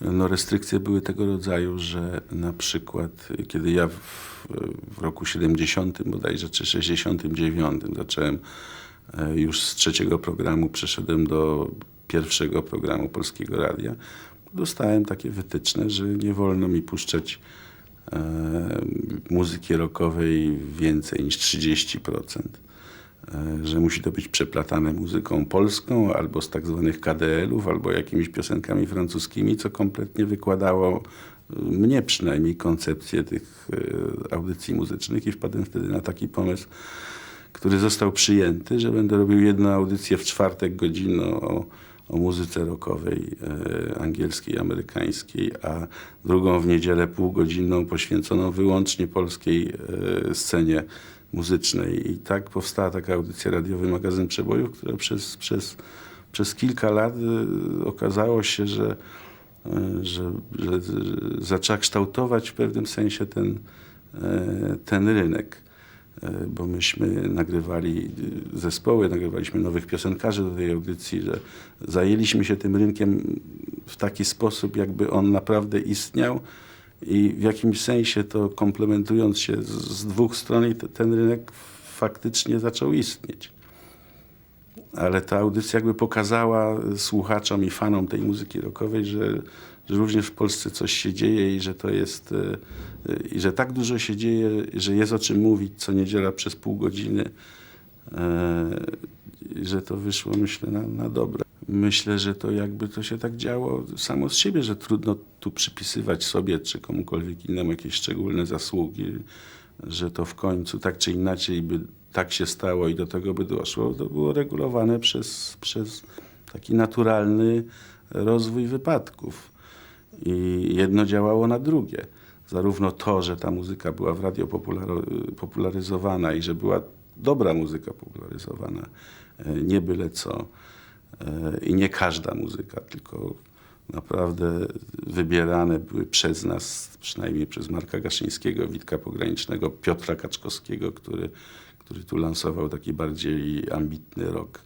No, restrykcje były tego rodzaju, że na przykład kiedy ja w, w roku 70 bodajże czy 69 zacząłem e, już z trzeciego programu przeszedłem do pierwszego programu Polskiego Radia, dostałem takie wytyczne, że nie wolno mi puszczać e, muzyki rockowej więcej niż 30%. E, że musi to być przeplatane muzyką polską, albo z tak zwanych KDL-ów, albo jakimiś piosenkami francuskimi, co kompletnie wykładało e, mnie przynajmniej koncepcję tych e, audycji muzycznych. I wpadłem wtedy na taki pomysł, który został przyjęty, że będę robił jedną audycję w czwartek godzinną o, o muzyce rockowej e, angielskiej, amerykańskiej, a drugą w niedzielę półgodzinną poświęconą wyłącznie polskiej e, scenie muzycznej. I tak powstała taka audycja radiowy magazyn przebojów, która przez, przez, przez kilka lat e, okazało się, że, e, że, że, zaczęła kształtować w pewnym sensie ten, e, ten rynek bo myśmy nagrywali y, zespoły, nagrywaliśmy nowych piosenkarzy do tej audycji, że zajęliśmy się tym rynkiem w taki sposób, jakby on naprawdę istniał i w jakimś sensie to komplementując się z, dwóch stron ten rynek faktycznie zaczął istnieć. Ale ta audycja jakby pokazała słuchaczom i fanom tej muzyki rockowej, że, że również w Polsce coś się dzieje i że to jest, e, e, i że tak dużo się dzieje, że jest o czym mówić co niedziela przez pół godziny, e, że to wyszło myślę na, na dobre. Myślę, że to jakby to się tak działo samo z siebie, że trudno tu przypisywać sobie czy komukolwiek innemu jakieś szczególne zasługi, że to w końcu tak czy inaczej by tak się stało i do tego by doszło, to było regulowane przez, przez taki naturalny rozwój wypadków. I jedno działało na drugie. Zarówno to, że ta muzyka była w radio popularyzowana i że była dobra muzyka popularyzowana, e, nie byle co. I nie każda muzyka, tylko naprawdę wybierane były przez nas, przynajmniej przez Marka Gaszyńskiego, Witka Pogranicznego, Piotra Kaczkowskiego, który, który tu lansował taki bardziej ambitny rok.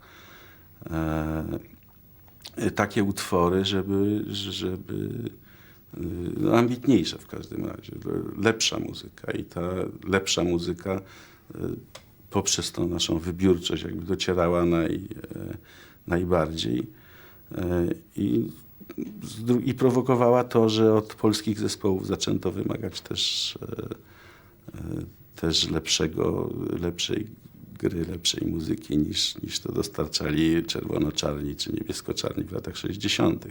E, takie utwory, żeby, żeby y, no, ambitniejsze w każdym razie, le- lepsza muzyka i ta lepsza muzyka y, poprzez tą naszą wybiórczość jakby docierała naj, najbardziej E, i, i prowokowała to, że od polskich zespołów zaczęto wymagać też, e, e, też lepszego, lepszej gry, lepszej muzyki niż, niż to dostarczali czerwono-czarni czy niebiesko-czarni w latach 60.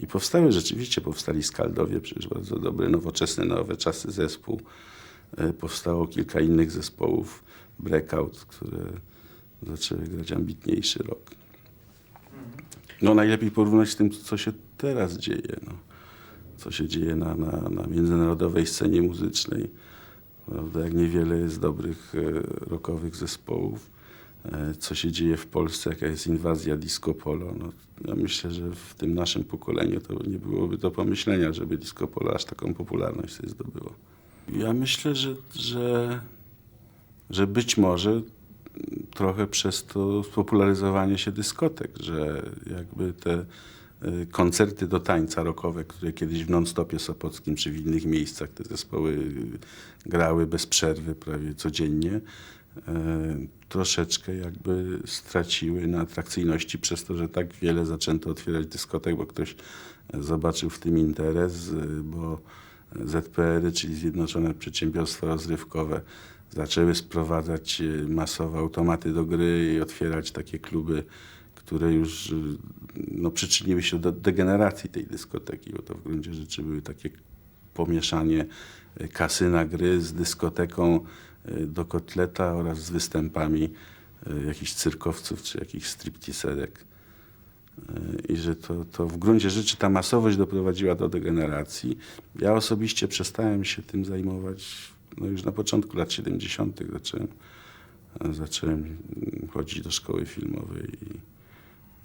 I powstały rzeczywiście, powstali Skaldowie, przecież bardzo dobry, nowoczesny, nowe czasy zespół. Powstało kilka innych zespołów, Breakout, które zaczęły grać ambitniejszy rok. No najlepiej porównać z tym, co się teraz dzieje. No. Co się dzieje na, na, na międzynarodowej scenie muzycznej. Prawda? Jak niewiele jest dobrych e, rockowych zespołów. E, co się dzieje w Polsce, jaka jest inwazja disco polo. No, ja myślę, że w tym naszym pokoleniu to nie byłoby do pomyślenia, żeby disco polo aż taką popularność sobie zdobyło. Ja myślę, że, że, że być może trochę przez to spopularyzowanie się dyskotek, że jakby te y, koncerty do tańca rockowe, które kiedyś w non-stopie sopockim czy w innych miejscach te zespoły grały bez przerwy prawie codziennie, y, troszeczkę jakby straciły na atrakcyjności przez to, że tak wiele zaczęto otwierać dyskotek, bo ktoś zobaczył w tym interes, y, bo ZPR-y, czyli Zjednoczone Przedsiębiorstwa Rozrywkowe, zaczęły sprowadzać y, masowo automaty do gry i otwierać takie kluby, które już y, no, przyczyniły się do degeneracji tej dyskoteki, bo to w gruncie rzeczy były takie pomieszanie y, kasyna gry z dyskoteką do kotleta oraz z występami jakichś cyrkowców czy jakichś stripteaserek. Y, I że to, to w gruncie rzeczy ta masowość doprowadziła do degeneracji. Ja osobiście przestałem się tym zajmować no już na początku lat 70. zacząłem, zacząłem chodzić do szkoły filmowej i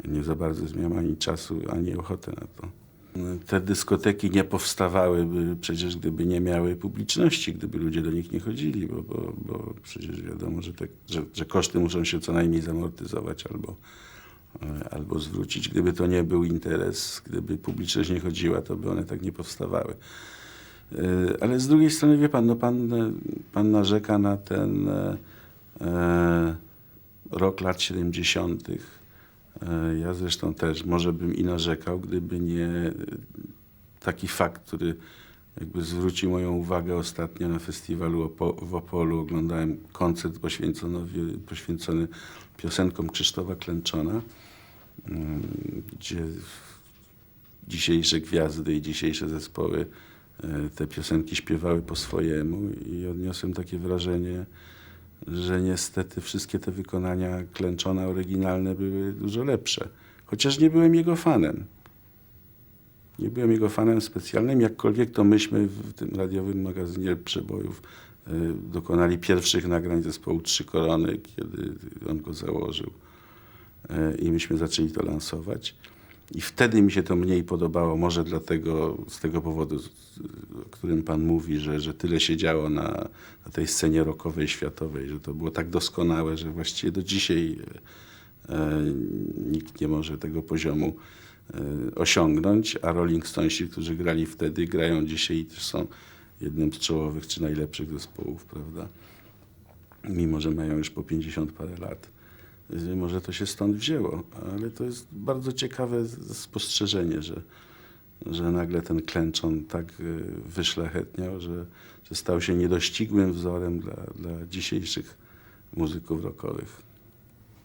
nie za bardzo miałem ani czasu, ani ochotę na to. Te dyskoteki nie powstawałyby przecież gdyby nie miały publiczności, gdyby ludzie do nich nie chodzili, bo, bo, bo przecież wiadomo, że, te, że, że koszty muszą się co najmniej zamortyzować albo, albo zwrócić. Gdyby to nie był interes, gdyby publiczność nie chodziła, to by one tak nie powstawały. E, Ale z drugiej strony, wie pan, no pan, e, pan narzeka na ten e, rok lat 70. E, Ja zresztą też może bym i narzekał, gdyby nie taki fakt, który jakby zwrócił moją uwagę ostatnio na festiwalu Opo- w Opolu. Oglądałem koncert poświęcony, poświęcony piosenkom Krzysztofa Klęczona, gdzie dzisiejsze gwiazdy i dzisiejsze zespoły te piosenki śpiewały po swojemu i odniosłem takie wrażenie, że niestety wszystkie te wykonania Klęczona oryginalne były dużo lepsze. Chociaż nie byłem jego fanem. Nie byłem jego fanem specjalnym, jakkolwiek to myśmy w tym radiowym magazynie przebojów e, dokonali pierwszych nagrań zespołu Trzy Korony, kiedy on go założył. E, I myśmy zaczęli to lansować. I wtedy mi się to mniej podobało, może dlatego, z tego powodu, o którym pan mówi, że, że tyle się działo na, na tej scenie rockowej, światowej, że to było tak doskonałe, że właściwie do dzisiaj e, nikt nie może tego poziomu e, osiągnąć, a Rolling Stonesi, którzy grali wtedy, grają dzisiaj i też są jednym z czołowych czy najlepszych zespołów, prawda? Mimo, że mają już po 50 parę lat. Y, Może to się stąd wzięło, ale to jest bardzo ciekawe spostrzeżenie, że, że nagle ten klęczon tak y, wyszlachetniał, że, że stał się niedościgłym wzorem dla, dla dzisiejszych muzyków rockowych.